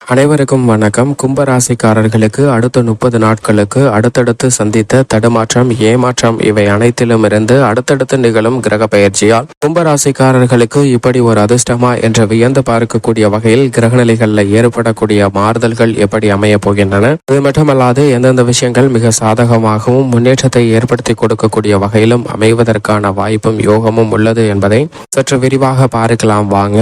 அனைவருக்கும் வணக்கம். கும்பராசிக்காரர்களுக்கு அடுத்த முப்பது நாட்களுக்கு அடுத்தடுத்து சந்தித்த தடுமாற்றம் ஏமாற்றம் இவை அனைத்திலும் இருந்து அடுத்தடுத்து நிகழும் கிரக பயிற்சியால் கும்பராசிக்காரர்களுக்கு இப்படி ஒரு அதிர்ஷ்டமா என்று வியந்து பார்க்கக்கூடிய வகையில் கிரகநிலைகளில் ஏற்படக்கூடிய மாறுதல்கள் எப்படி அமைய போகின்றன? இது மட்டுமல்லாது எந்தெந்த விஷயங்கள் மிக சாதகமாகவும் முன்னேற்றத்தை ஏற்படுத்தி கொடுக்கக்கூடிய வகையிலும் அமைவதற்கான வாய்ப்பும் யோகமும் உள்ளது என்பதை சற்று விரிவாக பார்க்கலாம். வாங்க.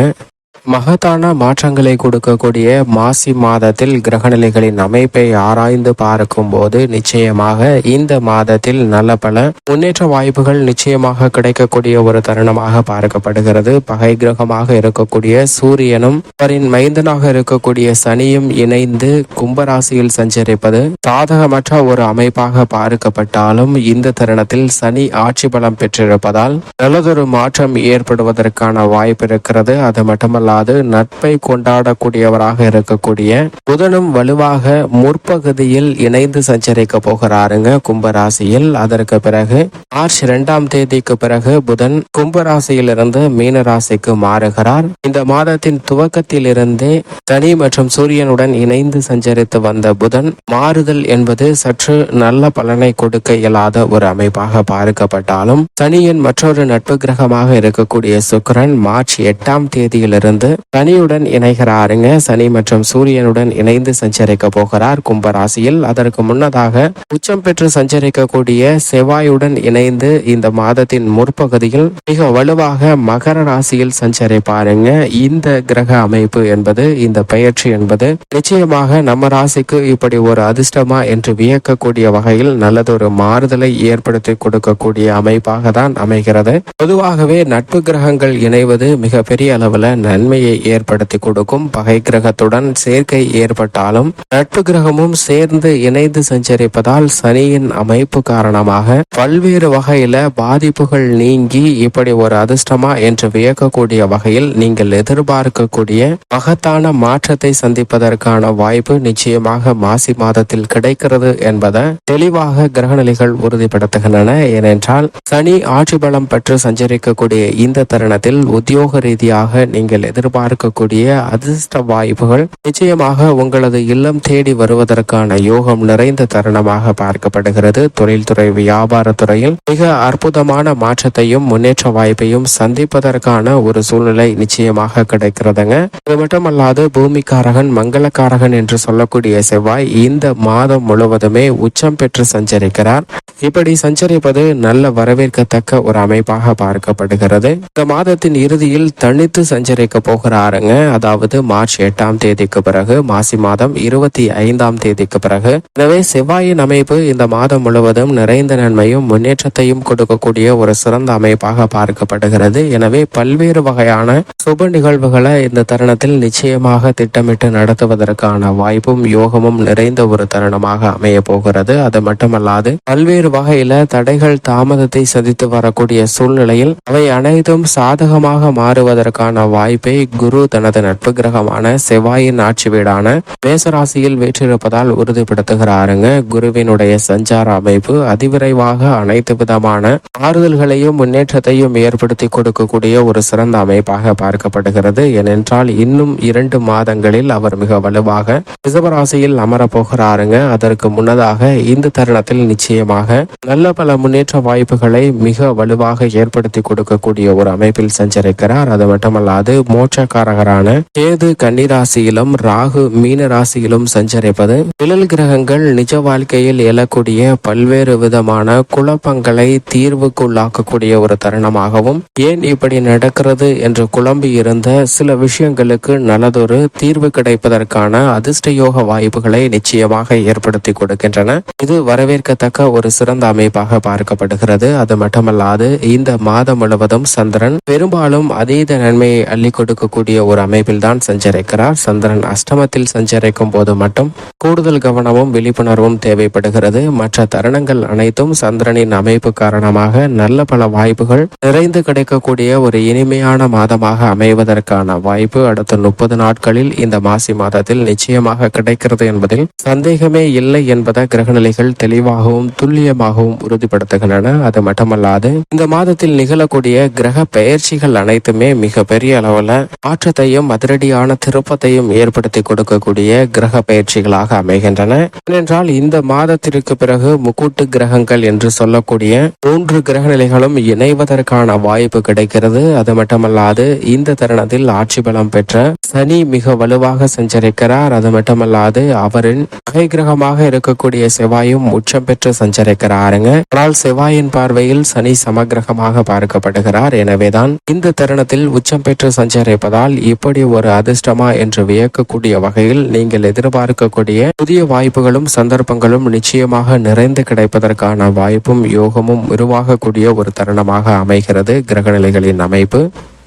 மகத்தான மாற்றங்களை கொடுக்கக்கூடிய மாசி மாதத்தில் கிரகநிலைகளின் அமைப்பை ஆராய்ந்து பார்க்கும்போது நிச்சயமாக இந்த மாதத்தில் நல்ல பல முன்னேற்ற வாய்ப்புகள் நிச்சயமாக கிடைக்கக்கூடிய ஒரு தருணமாக பார்க்கப்படுகிறது. பகை கிரகமாக இருக்கக்கூடிய சூரியனும் அவரின் மைந்தனாக இருக்கக்கூடிய சனியும் இணைந்து கும்பராசியில் சஞ்சரிப்பது சாதகமற்ற ஒரு அமைப்பாக பார்க்கப்பட்டாலும் இந்த தருணத்தில் சனி ஆட்சி பலம் பெற்றிருப்பதால் நல்லதொரு மாற்றம் ஏற்படுவதற்கான வாய்ப்பு இருக்கிறது. அது மட்டுமல்ல அல்லாது நட்பை கொண்டாடக்கூடியவராக இருக்கக்கூடிய புதனும் வலுவாக முற்பகுதியில் இணைந்து சஞ்சரிக்க போகிறாருங்க. கும்பராசியில் அதற்கு பிறகு மார்ச் இரண்டாம் தேதிக்கு பிறகு புதன் கும்பராசியிலிருந்து மீன ராசிக்கு மாறுகிறார். இந்த மாதத்தின் துவக்கத்தில் இருந்தே சனி மற்றும் சூரியனுடன் இணைந்து சஞ்சரித்து வந்த புதன் மாறுதல் என்பது சற்று நல்ல பலனை கொடுக்க இயலாத ஒரு அமைப்பாக பார்க்கப்பட்டாலும் சனியின் மற்றொரு நட்பு கிரகமாக இருக்கக்கூடிய சுக்கிரன் மார்ச் எட்டாம் தேதியிலிருந்து சனியுடன் இணைகிறாருங்க. சனி மற்றும் சூரியனுடன் இணைந்து சஞ்சரிக்க போகிறார் கும்பராசியில். அதற்கு முன்னதாக உச்சம் பெற்று சஞ்சரிக்கக்கூடிய செவ்வாயுடன் இணைந்து இந்த மாதத்தின் முற்பகுதியில் மிக வலுவாக மகர ராசியில் சஞ்சரிப்பாருங்க. இந்த கிரக அமைப்பு என்பது இந்த பயிற்சி என்பது நிச்சயமாக நம்ம ராசிக்கு இப்படி ஒரு அதிர்ஷ்டமா என்று வியக்கக்கூடிய வகையில் நல்லதொரு மாறுதலை ஏற்படுத்தி கொடுக்கக்கூடிய அமைப்பாக தான் அமைகிறது. பொதுவாகவே நட்பு கிரகங்கள் இணைவது மிக பெரிய அளவுல நன்மையை ஏற்படுத்தி கொடுக்கும். பகை கிரகத்துடன் சேர்க்கை ஏற்பட்டாலும் நட்பு கிரகமும் சேர்ந்து இணைந்து சஞ்சரிப்பதால் சனியின் அமைப்பு காரணமாக பல்வேறு வகையில பாதிப்புகள் நீங்கி இப்படி ஒரு அதிர்ஷ்டமா என்று வியக்கக்கூடிய வகையில் நீங்கள் எதிர்பார்க்கக்கூடிய மகத்தான மாற்றத்தை சந்திப்பதற்கான வாய்ப்பு நிச்சயமாக மாசி மாதத்தில் கிடைக்கிறது என்பதை தெளிவாக கிரகநிலைகள் உறுதிப்படுத்துகின்றன. ஏனென்றால் சனி ஆட்சி பலம் பெற்று சஞ்சரிக்கக்கூடிய இந்த தருணத்தில் உத்தியோக ரீதியாக நீங்கள் எதிர்பார்க்கக்கூடிய அதிர்ஷ்ட வாய்ப்புகள் நிச்சயமாக உங்களது இல்லம் தேடி வருவதற்கான யோகம் நிறைந்த தருணமாக பார்க்கப்படுகிறது. தொழில்துறை வியாபாரத்துறையில் மிக அற்புதமான மாற்றத்தையும் முன்னேற்ற வாய்ப்பையும் சந்திப்பதற்கான ஒரு சூழ்நிலை நிச்சயமாக கிடைக்கிறதுங்க. இது மட்டுமல்லாது பூமிக்காரகன் மங்களக்காரகன் என்று சொல்லக்கூடிய செவ்வாய் இந்த மாதம் முழுவதுமே உச்சம் பெற்று சஞ்சரிக்கிறார். இப்படி சஞ்சரிப்பது நல்ல வரவேற்கத்தக்க ஒரு அமைப்பாக பார்க்கப்படுகிறது. இந்த மாதத்தின் இறுதியில் தனித்து சஞ்சரிக்க போகிறாருங்க. அதாவது மார்ச் எட்டாம் தேதிக்கு பிறகு மாசி மாதம் இருபத்தி ஐந்தாம் தேதிக்கு பிறகு. எனவே செவ்வாயின் அமைப்பு இந்த மாதம் முழுவதும் நிறைந்த நன்மையும் முன்னேற்றத்தையும் கொடுக்கக்கூடிய ஒரு சிறந்த அமைப்பாக பார்க்கப்படுகிறது. எனவே பல்வேறு வகையான சுப நிகழ்வுகளை இந்த தருணத்தில் நிச்சயமாக திட்டமிட்டு நடத்துவதற்கான வாய்ப்பும் யோகமும் நிறைந்த ஒரு தருணமாக அமைய போகிறது. அது மட்டுமல்லாது பல்வேறு வகையில தடைகள் தாமதத்தை சந்தித்து வரக்கூடிய சூழ்நிலையில் அவை அனைத்தும் சாதகமாக மாறுவதற்கான வாய்ப்பு குரு தனது நட்பு கிரகமான செவ்வாயின் ஆட்சி வீடான மேசராசியில் வீற்றிருப்பதால் உறுதிப்படுத்துகிறாருங்க. குருவினுடைய சஞ்சார அமைப்பு அதிவிரைவாக அனைத்து விதமான ஆறுதல்களையும் முன்னேற்றத்தையும் ஏற்படுத்தி கொடுக்கக்கூடிய ஒரு சிறந்த அமைப்பாக பார்க்கப்படுகிறது. ஏனென்றால் இன்னும் இரண்டு மாதங்களில் அவர் மிக வலுவாக ரிசவராசியில் அமரப்போகிறாருங்க. அதற்கு முன்னதாக இந்த தருணத்தில் நிச்சயமாக நல்ல பல முன்னேற்ற வாய்ப்புகளை மிக வலுவாக ஏற்படுத்தி கொடுக்கக்கூடிய ஒரு அமைப்பில் சஞ்சரிக்கிறார். அது மட்டுமல்லாது மோட்சக்காரகரான கேது கன்னிராசியிலும் ராகு மீன ராசியிலும் சஞ்சரிப்பது. நிழல் கிரகங்கள் நிஜ வாழ்க்கையில் எழக்கூடிய பல்வேறு விதமான குழப்பங்களை தீர்வுக்குள்ளாக்கக்கூடிய ஒரு தருணமாகவும் ஏன் இப்படி நடக்கிறது என்று குழம்பி இருந்த சில விஷயங்களுக்கு நல்லதொரு தீர்வு கிடைப்பதற்கான அதிர்ஷ்ட யோக வாய்ப்புகளை நிச்சயமாக ஏற்படுத்தி கொடுக்கின்றன. இது வரவேற்கத்தக்க ஒரு சிறந்த அமைப்பாக பார்க்கப்படுகிறது. அது மட்டுமல்லாது இந்த மாதம் முழுவதும் சந்திரன் பெரும்பாலும் அதீத நன்மையை அள்ளிக்கொண்டு கொடுக்கக்கூடிய ஒரு அமைப்பில் தான் சஞ்சரிக்கிறார். சந்திரன் அஷ்டமத்தில் சஞ்சரிக்கும் போது மட்டும் கூடுதல் கவனமும் விழிப்புணர்வும் தேவைப்படுகிறது. மற்ற தருணங்கள் அனைத்தும் சந்திரனின் அமைப்பு காரணமாக நல்ல பல வாய்ப்புகள் நிறைந்து கிடைக்கக்கூடிய ஒரு இனிமையான மாதமாக அமைவதற்கான வாய்ப்பு அடுத்த முப்பது நாட்களில் இந்த மாசி மாதத்தில் நிச்சயமாக கிடைக்கிறது என்பதில் சந்தேகமே இல்லை என்பதை கிரகநிலைகள் தெளிவாகவும் துல்லியமாகவும் உறுதிப்படுத்துகின்றன. அது மட்டுமல்லாது இந்த மாதத்தில் நிகழக்கூடிய கிரக பெயர்ச்சிகள் அனைத்துமே மிக பெரிய அளவில் மாற்றத்தையும் அதிரடியான திருப்பத்தையும் ஏற்படுத்தி கொடுக்கக்கூடிய கிரக பயிற்சிகளாக அமைகின்றன. ஏனென்றால் இந்த மாதத்திற்கு பிறகு முக்கூட்டு கிரகங்கள் என்று சொல்லக்கூடிய மூன்று கிரக நிலைகளும் இணைவதற்கான வாய்ப்பு கிடைக்கிறது. அது மட்டுமல்லாது இந்த தருணத்தில் ஆட்சி பலம் பெற்ற சனி மிக வலுவாக சஞ்சரிக்கிறார். அது மட்டுமல்லாது அவரின் கை கிரகமாக இருக்கக்கூடிய செவ்வாயும் உச்சம் பெற்று சஞ்சரிக்கிறாருங்க. ஆனால் செவ்வாயின் பார்வையில் சனி சமகிரகமாக பார்க்கப்படுகிறார். எனவேதான் இந்த தருணத்தில் உச்சம் பெற்று சஞ்சரிப்பதால் இப்படி ஒரு அதிர்ஷ்டமா என்று வியக்கக்கூடிய வகையில் நீங்கள் எதிர்பார்க்கக்கூடிய புதிய வாய்ப்புகளும் சந்தர்ப்பங்களும் நிச்சயமாக நிறைந்து கிடைப்பதற்கான வாய்ப்பும் யோகமும் உருவாகக்கூடிய ஒரு தருணமாக அமைகிறது கிரகநிலைகளின் அமைப்பு.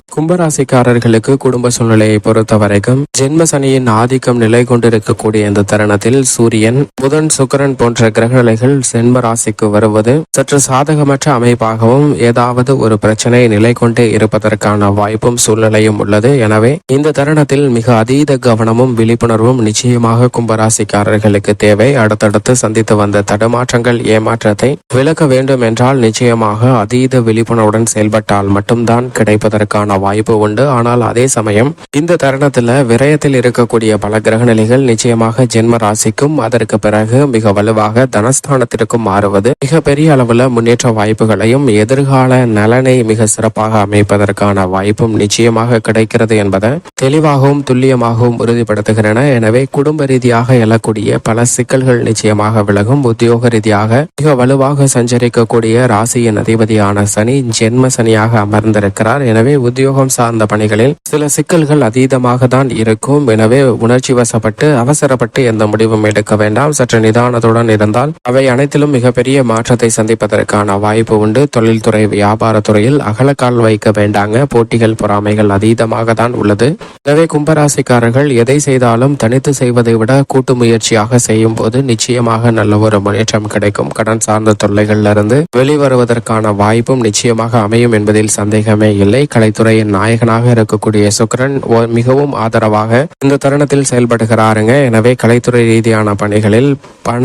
கும்பராசிக்காரர்களுக்கு குடும்ப சூழ்நிலையை பொறுத்த வரைக்கும் ஜென்ம சனியின் ஆதிக்கம் நிலை கொண்டிருக்கக்கூடிய இந்த தருணத்தில் சூரியன் புதன் சுக்கரன் போன்ற கிரகநிலைகள் ஜென்ம ராசிக்கு வருவது சற்று சாதகமற்ற அமைப்பாகவும் ஏதாவது ஒரு பிரச்சனை நிலை கொண்டே இருப்பதற்கான வாய்ப்பும் சூழ்நிலையும் உள்ளது. எனவே இந்த தருணத்தில் மிக அதீத கவனமும் விழிப்புணர்வும் நிச்சயமாக கும்பராசிக்காரர்களுக்கு தேவை. அடுத்தடுத்து சந்தித்து வந்த தடுமாற்றங்கள் ஏமாற்றத்தை விலக்க வேண்டும் என்றால் நிச்சயமாக அதீத விழிப்புணர்வுடன் செயல்பட்டால் மட்டும்தான் கிடைப்பதற்கான வாய்ப்பு உண்டு. ஆனால் அதே சமயம் இந்த தருணத்துல விரயத்தில் இருக்கக்கூடிய பல கிரக நிலைகள் நிச்சயமாக ஜென்ம ராசிக்கும் அதற்கு பிறகு மிக வலுவாக தனஸ்தானத்திற்கும் மாறுவது. மிக பெரிய அளவுல முன்னேற்ற வாய்ப்புகளையும் எதிர்கால நலனை மிக சிறப்பாக அமைப்பதற்கான வாய்ப்பும் நிச்சயமாக கிடைக்கிறது என்பதை தெளிவாகவும் துல்லியமாகவும் உறுதிப்படுத்துகின்றன எனவே குடும்ப ரீதியாக எழக்கூடிய பல சிக்கல்கள் நிச்சயமாக விலகும். உத்தியோக ரீதியாக மிக வலுவாக சஞ்சரிக்கக்கூடிய ராசியின் அதிபதியான சனி ஜென்ம சனியாக அமர்ந்திருக்கிறார். எனவே உத்தியோகம் சார்ந்த பணிகளில் சில சிக்கல்கள் அதீதமாக தான் இருக்கும். எனவே உணர்ச்சி வசப்பட்டு அவசரப்பட்டு எந்த முடிவும் எடுக்க வேண்டாம். சற்று நிதானத்துடன் இருந்தால் அவை அனைத்திலும் மிகப்பெரிய மாற்றத்தை சந்திப்பதற்கான வாய்ப்பு உண்டு. தொழில்துறை வியாபாரத்துறையில் அகலக்கால் வைக்க வேண்டாங்க. போட்டிகள் பொறாமைகள் அதீதமாக தான் உள்ளது. எனவே கும்பராசிக்காரர்கள் எதை செய்தாலும் தனித்து செய்வதை விட கூட்டு முயற்சியாக செய்யும் போது நிச்சயமாக நல்ல ஒரு முன்னேற்றம் கிடைக்கும். கடன் சார்ந்த தொல்லைகள்ல இருந்து வெளிவருவதற்கான வாய்ப்பும் நிச்சயமாக அமையும் என்பதில் சந்தேகமே இல்லை. கலைத்துறை கலைத்துறையின் நாயகனாக இருக்கக்கூடிய சுக்கிரன் மிகவும் ஆதரவாக இந்த தருணத்தில் செயல்படுகிறாருங்க. எனவே கலைத்துறை ரீதியான பணிகளில் பண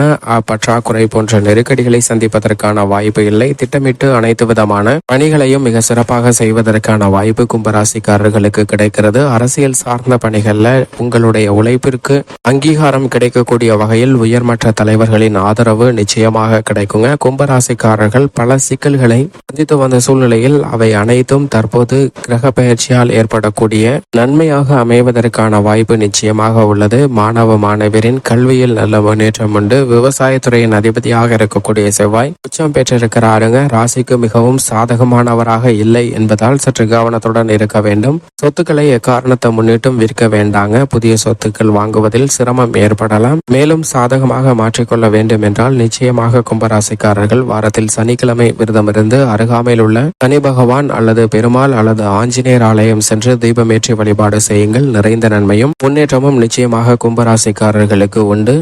பற்றாக்குறை போன்ற நெருக்கடிகளை சந்திப்பதற்கான வாய்ப்பு இல்லை. திட்டமிட்டு அனைத்து விதமான பணிகளையும் மிக சிறப்பாக செய்வதற்கான வாய்ப்பு கும்பராசிக்காரர்களுக்கு கிடைக்கிறது. அரசியல் சார்ந்த பணிகள்ல உங்களுடைய உழைப்பிற்கு அங்கீகாரம் கிடைக்கக்கூடிய வகையில் உயர்மட்ட தலைவர்களின் ஆதரவு நிச்சயமாக கிடைக்குங்க. கும்பராசிக்காரர்கள் பல சிக்கல்களை சந்தித்து வந்த சூழ்நிலையில் அவை அனைத்தும் தற்போது கிரக பயிற்சியால் ஏற்படக்கூடிய நன்மையாக அமைவதற்கான வாய்ப்பு நிச்சயமாக உள்ளது. மாணவ மாணவரின் கல்வியில் நல்ல முன்னேற்றம் உண்டு. விவசாயத்துறையின் அதிபதியாக இருக்கக்கூடிய செவ்வாய் உச்சம் பெற்றிருக்கிறாருங்க. ராசிக்கு மிகவும் சாதகமானவராக இல்லை என்பதால் சற்று கவனத்துடன் இருக்க வேண்டும். சொத்துக்களை எக்காரணத்தை முன்னிட்டும் விற்க வேண்டாங்க. புதிய சொத்துக்கள் வாங்குவதில் சிரமம் ஏற்படலாம். மேலும் சாதகமாக மாற்றிக்கொள்ள வேண்டும் என்றால் நிச்சயமாக கும்பராசிக்காரர்கள் வாரத்தில் சனிக்கிழமை விரதமிருந்து அருகாமையில் உள்ள சனி பகவான் அல்லது பெருமாள் அல்லது ஆஞ்சநேயர் ஆலயம் சென்று தீபமேற்றி வழிபாடு செய்யுங்கள். நிறைந்த நன்மையும் முன்னேற்றமும் நிச்சயமாக கும்பராசிக்காரர்களுக்கு உண்டு.